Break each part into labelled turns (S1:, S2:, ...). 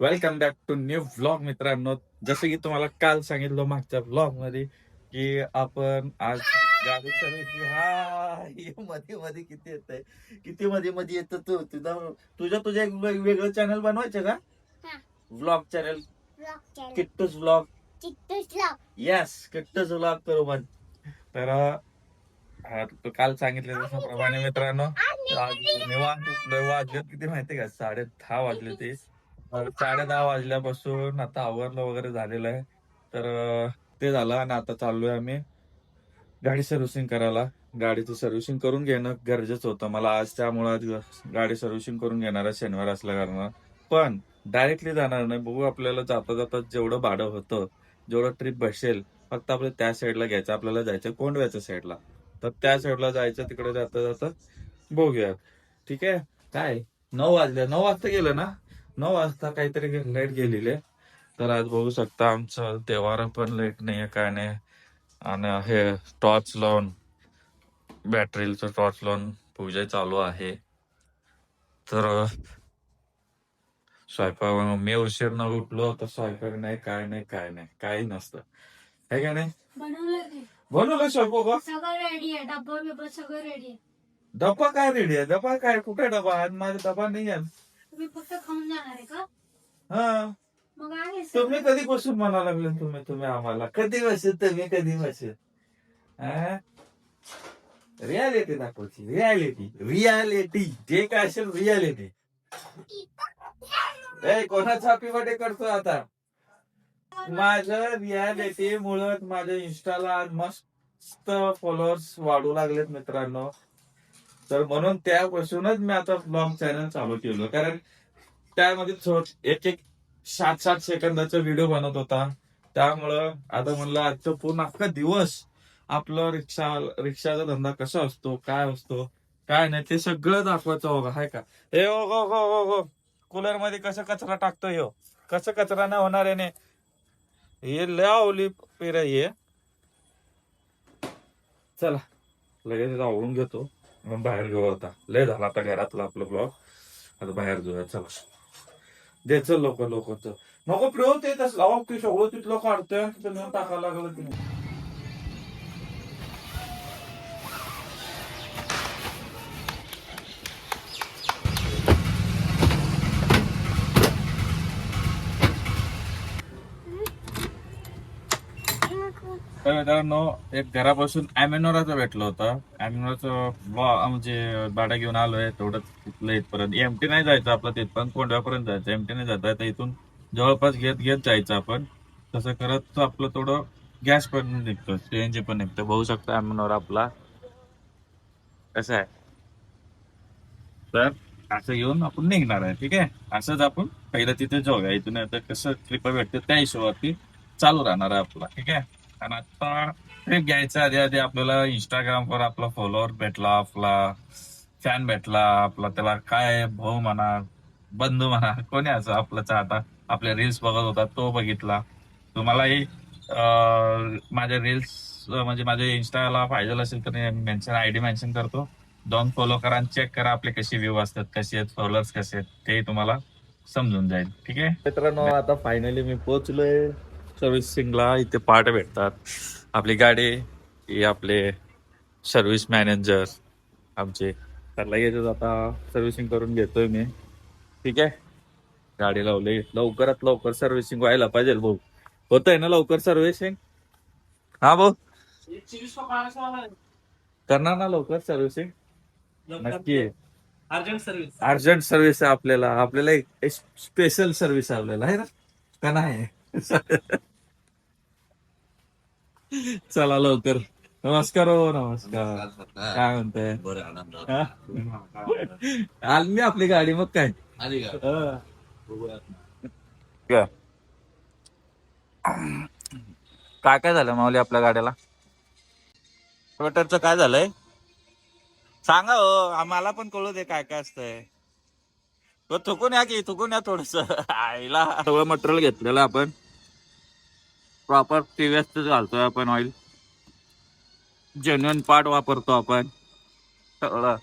S1: Welcome back to new vlog मित्रांनो जसं की तुम्हाला काल सांगितलं मागच्या व्लॉगमध्ये की आपण आज गाडी सर्व्हिसिंग हा हे मध्ये मध्ये किती येत आहे किती मध्ये मध्ये येत तू. तुझा तुझ्या तुझ्या एक वेग- वेगळं चॅनल बनवायचं का?
S2: हा.
S1: Vlog channel Kittu's vlog yes Kittu's vlog करू पण. तर हा, तू काल सांगितलं प्रमाणे मित्रांनो. आज निवांत उठलोय. वाजलेत किती माहिती का? साडे दहा वाजले ते साडे दहा वाजल्यापासून आता आवरलं वगैरे झालेलं आहे. तर अं, ते झालं आणि आता चाललोय आम्ही. गाडी सर्व्हिसिंग करायला. गाडीची सर्व्हिसिंग करून घेणं गरजेचं होतं. मला आज त्यामुळं गाडी सर्व्हिसिंग करून घेणार आहे शनिवार असल्या कारण पण डायरेक्टली जाणार नाही. बघू आपल्याला जाता जाता जेवढं भाडं होतं जेवढं ट्रिप बसेल फक्त आपल्याला त्या साईडला घ्यायचं. आपल्याला जायचं कोंडव्याच्या साईडला तर त्या साईडला जायचं तिकडे जाता जाता बघूयात. ठीक आहे? काय? नऊ वाजले. नऊ वाजता गेलं ना? नऊ वाजता काहीतरी लाइट गेलेली. तर आज बघू शकता आमचं देवारा पण लाइट नाही काय नाही आणि हे टॉर्च लावून बॅटरीचं टॉर्च लावून पूजा चालू आहे. तर स्वयंपाक मी उशीर न उठलो तर स्वयंपाक नाही काय नाही काय नाही काही नसतं. है का नाही?
S2: बनवलं
S1: स्वयंपाक?
S2: सगळं रेडी आहे डब्बा बिब्बा सगळं रेडी आहे.
S1: डबा काय रेडी आहे? डबा काय कुठे डबा आज माझा डबा नाही आहे.
S2: तुम्ही फक्त खाऊन जाणार आहे का?
S1: हा. तुम्ही कधी बसून म्हणा लागले तुम्ही तुम्ही आम्हाला? कधी बसेल तुम्ही कधी बसेल? रियालिटी दाखवायची रियालिटी रियालिटी जे काय असेल रियालिटी ए कोणाचा हॅपी बर्थडे करतो आता? माझं रियालिटी मुळे माझ्या इंस्टाला मस्त फॉलोअर्स वाढू लागलेत मित्रांनो. तर म्हणून त्यापासूनच मी आता ब्लॉग चॅनल चालू केलं. कारण त्यामध्ये एक एक सात सात सेकंदाचा व्हिडिओ बनवत होता. त्यामुळं आता म्हणलं आजचं पूर्ण अख्खा दिवस आपलं रिक्षा रिक्षाचा धंदा कसा असतो काय असतो काय नाही ते सगळं दाखवायचं हो हाय का? हे हो हो हो हो हो. कूलरमध्ये कसं कचरा टाकतोय हो कसं कचरा नाही होणार आहे हे लय आवली पेर ये चला लगेच आवडून घेतो. मग बाहेर घेऊ आता. लय झाला आता घरातला आपलं ब्लॉग आता बाहेर जाऊया चला. द्यायचं लोक लोकच नको प्रिय ते तसं. अहो ते सगळं तिथलं काढतोय. तिथं नेऊन टाकायला लागलं तर मित्रांनो एक घरापासून ॲमेनोराचं भेटलं होतं. अॅमेनोराचं म्हणजे भाडं घेऊन आलोय. तेवढंच तिथलं इथपर्यंत. एमटी नाही जायचं आपलं तिथपर्यंत कोंडव्यापर्यंत जायचं. एमटी नाही जाता आता इथून जवळपास घेत घेत जायचं आपण. तसं करत आपलं थोडं गॅस पण निघतं सीएनजी पण निघतं. बघू शकतो ॲमेनोरा आपला कसं आहे. तर असं घेऊन आपण निघणार आहे ठीक आहे? असंच आपण पहिलं तिथे जाऊया. इथून आता कसं ट्रिप भेटते त्या हिशोबावरती चालू राहणार आहे आपला ठीक आहे? आणि आता ट्रिप घ्यायच्या आधी आधी आपल्याला इंस्टाग्रामवर आपला फॉलोअर भेटला आपला फॅन भेटला आपला त्याला काय भाऊ म्हणा बंधू म्हणा कोणी असं आपला चाहता आपले रील्स बघत होता तो बघितला. तुम्हालाही माझ्या रील्स म्हणजे माझ्या इंस्टाला पाहिजे असेल तर मेन्शन आयडी मेन्शन करतो. दोन फॉलो करा आणि चेक करा आपले कसे व्ह्यू असतात कसे आहेत फॉलोअर्स कसे आहेत ते तुम्हाला समजून जाईल. ठीक आहे? मित्रांनो आता फायनली मी पोहोचलोय. सर्व्हिसिंगला इथे पार्ट भेटतात. आपली गाडी आपले सर्व्हिस मॅनेजर आमचे. त्याला लगेचच आता सर्व्हिसिंग करून घेतोय मी. ठीक आहे? गाडी लावली. लवकरात लवकर सर्व्हिसिंग व्हायला पाहिजे भाऊ. होत आहे ना लवकर सर्व्हिसिंग हा भाऊ? करणार ना लवकर सर्व्हिसिंग नक्की.
S3: अर्जंट सर्व्हिस
S1: अर्जंट सर्व्हिस आहे आपल्याला. आपल्याला एक स्पेशल सर्व्हिस आहे आपल्याला. आहे ना? का नाही? चला लवकर. नमस्कार हो नमस्कार. काय म्हणताय?
S3: बरं आनंद.
S1: हा? आल मी आपली गाडी मग काय?
S3: आली का?
S1: हा.
S3: बघूया.
S1: काय काय झालं माऊली आपल्या गाड्याला? स्वेटरचं काय झालंय? सांगा हो आम्हाला पण कळू दे काय काय असतंय. तो थुकून या की थुकून या थोडस. आईला. सगळं मटेरियल घेतलेलं आपण. प्रॉपर टीव्हीएस घालतोय आपण ऑइल जेन्युअन पार्ट वापरतो आपण. सगळं.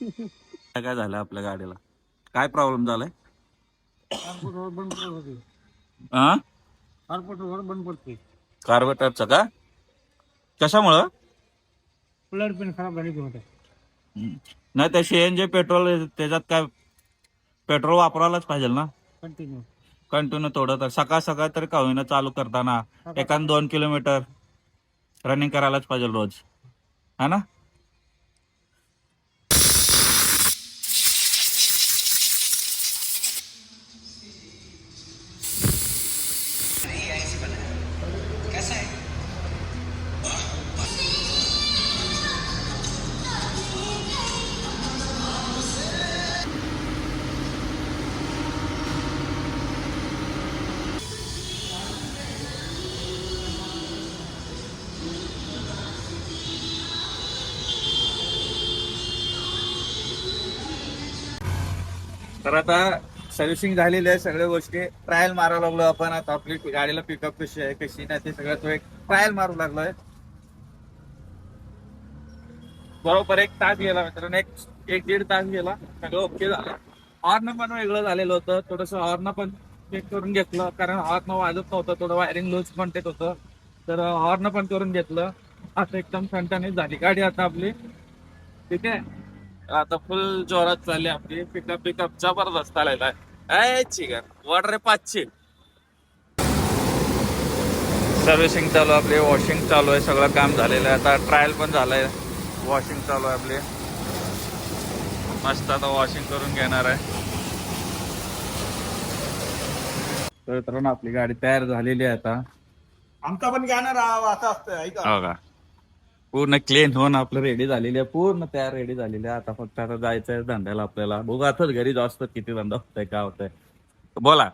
S1: काय झालं आपल्या गाडीला? काय प्रॉब्लेम झालाय?
S3: बंद पडत होती.
S1: हा
S3: कार्पोरेटर बंद पडते.
S1: कार्बेटरचं का? कशामुळं?
S3: प्लड पिन खराब झाली
S1: नाही त्या सीएनजी पेट्रोल त्याच्यात काय पेट्रोल वापरायलाच पाहिजे ना?
S3: कंटिन्यू
S1: कंटिन्यू थोडं तर सकाळ सकाळ तरी का होईना चालू करताना एखाद दोन किलोमीटर रनिंग करायलाच पाहिजे रोज. है ना? तर आता सर्व्हिसिंग झालेली आहे सगळ्या गोष्टी. ट्रायल मारावं लागलो आपण. आता आपली गाडीला पिकअप कशी आहे कशी नाही ते सगळं तो एक ट्रायल मारू लागलोय. बरोबर एक तास गेला मित्रांनो. एक एक दीड तास गेला. सगळं ओके झालं. हॉर्न पण वेगळं झालेलं होतं. थोडस हॉर्न पण चेक करून घेतलं. कारण हॉर्न वाजत नव्हतं. थोडं वायरिंग लूज पण तेच होतं. तर हॉर्न पण करून घेतलं. असं एकदम ठणठणीत झाली. गाडी आता आपली. ठीक आहे? आता फुल जोरात चालली आपली. पिकअप पिकअप जबरदस्त आलेला आहे चिकन वॉटर पाचशे. सर्व्हिसिंग चालू आहे आपली. वॉशिंग चालू आहे. सगळं काम झालेलं आहे. आता ट्रायल पण झालंय. वॉशिंग चालू आहे आपली. मस्त आता वॉशिंग करून घेणार आहे. तर मित्रांनो आपली गाडी तयार झालेली आहे आता.
S3: आमचा पण गाणं राहावं असं असतं ऐका.
S1: हो का? पूर्ण क्लीन होऊन आपलं रेडी झालेली आहे. पूर्ण तयार रेडी झालेली आहे. आता फक्त आता जायचं आहे धंद्याला आपल्याला. बघू आताच घरी जास्त किती धंदा होतोय काय होतंय. बोला.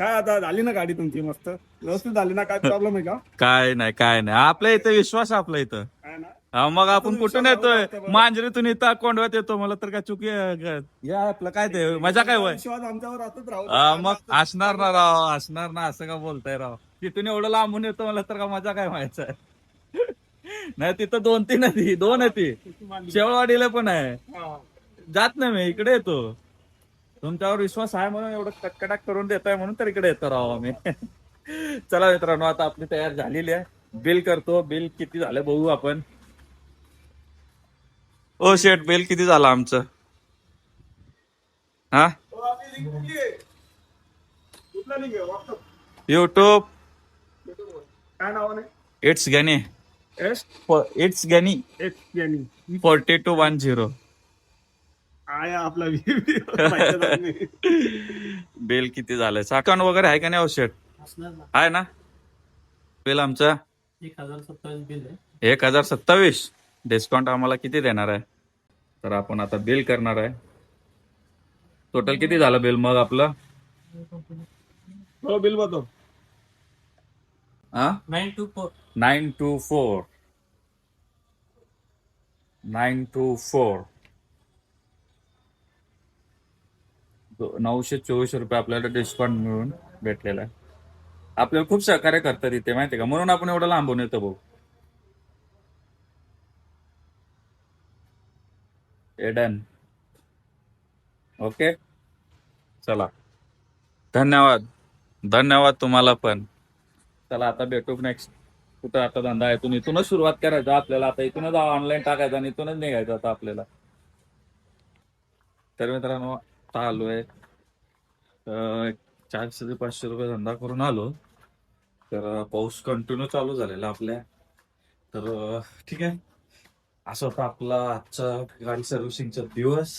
S3: काय आता झाली ना गाडी तुमची मस्त? व्यवस्थित झाली ना? काय प्रॉब्लेम आहे का?
S1: काय नाही काय नाही. आपल्या इथं विश्वास आहे आपल्या इथं.
S3: काय ना?
S1: हा, मग आपण कुठून येतोय. मांजरीतून इथं कोंडव्यात येतो. मला तर काय चुकी आहे का? या आपलं काय ते? मजा काय वय
S3: विश्वास आमच्यावर असंच राहू
S1: मग असणार ना राव असणार ना असं का बोलताय राव? तिथून एवढं लांबून येतो मला तर का मजा काय व्हायचं नाही तिथं दोन तीन आहे ती. दोन आहे ती. शेवळवाडीला पण आहे.
S3: हा.
S1: जात नाही मी इकडे येतो. तुमच्यावर विश्वास आहे म्हणून एवढं कटकटाक करून देताय म्हणून तर इकडे येतो राव आम्ही. चला मित्रांनो आता आपली तयार झालेली आहे. बिल करतो. बिल किती झालं बघू आपण. ओ शेट बिल किती झालं आमचं? हा?
S3: आहे? आहे?
S1: युट्यूब
S3: काय नावाने
S1: इट्स गणी
S3: एस
S1: इट्स
S3: यांनी
S1: फोर्टी टू वन झिरो
S3: आहे आपला.
S1: बिल किती झालंय? साठवण वगैरे आहे का नाही हो शेट आहे ना? बिल आमचं?
S3: एक हजार सत्तावीस बिल आहे.
S1: एक हजार सत्तावीस. डिस्काउंट आम्हाला किती देणार आहे? तर आपण आता बिल करणार आहे. टोटल किती झालं बिल मग आपलं?
S3: हो बिल बघतो.
S1: हा
S3: nine two four
S1: nine two four. Nine two four. नऊशे चोवीस रुपये आपल्याला डिस्काउंट मिळून भेटलेला आहे. आपल्याला खूप सहकार्य करतात इथे माहिती का? म्हणून आपण एवढं लांबून येतो भाऊ. एडन ओके? चला. धन्यवाद. धन्यवाद तुम्हाला पण. चला आता भेटू नेक्स्ट कुठं आता धंदा इथून इथूनच सुरुवात करायचा आपल्याला आता इथूनच ऑनलाईन टाकायचा आणि इथूनच निघायचं आता आपल्याला. तर मित्रांनो आता आलोय. आहे चारशे ते पाचशे रुपये धंदा करून आलो. तर पाऊस कंटिन्यू चालू झालेला आपल्या. तर ठीक आहे. असं होता आपला आजचा गाडी सर्व्हिसिंगचा दिवस.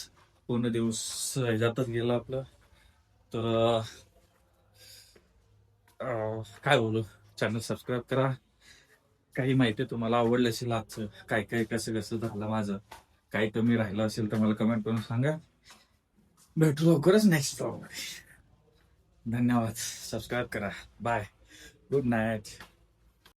S1: पूर्ण दिवस ह्याच्यातच गेला आपलं. तर काय बोलू? चॅनल सबस्क्राईब करा. काही माहिती तुम्हाला आवडलं असेल आजचं? काय काय कसं कसं झालं माझं? काही कमी राहिलं असेल तर मला कमेंट करून सांगा. भेटू लवकरच नेक्स्ट ब्लॉगमध्ये धन्यवाद. सबस्क्राईब करा. Bye good night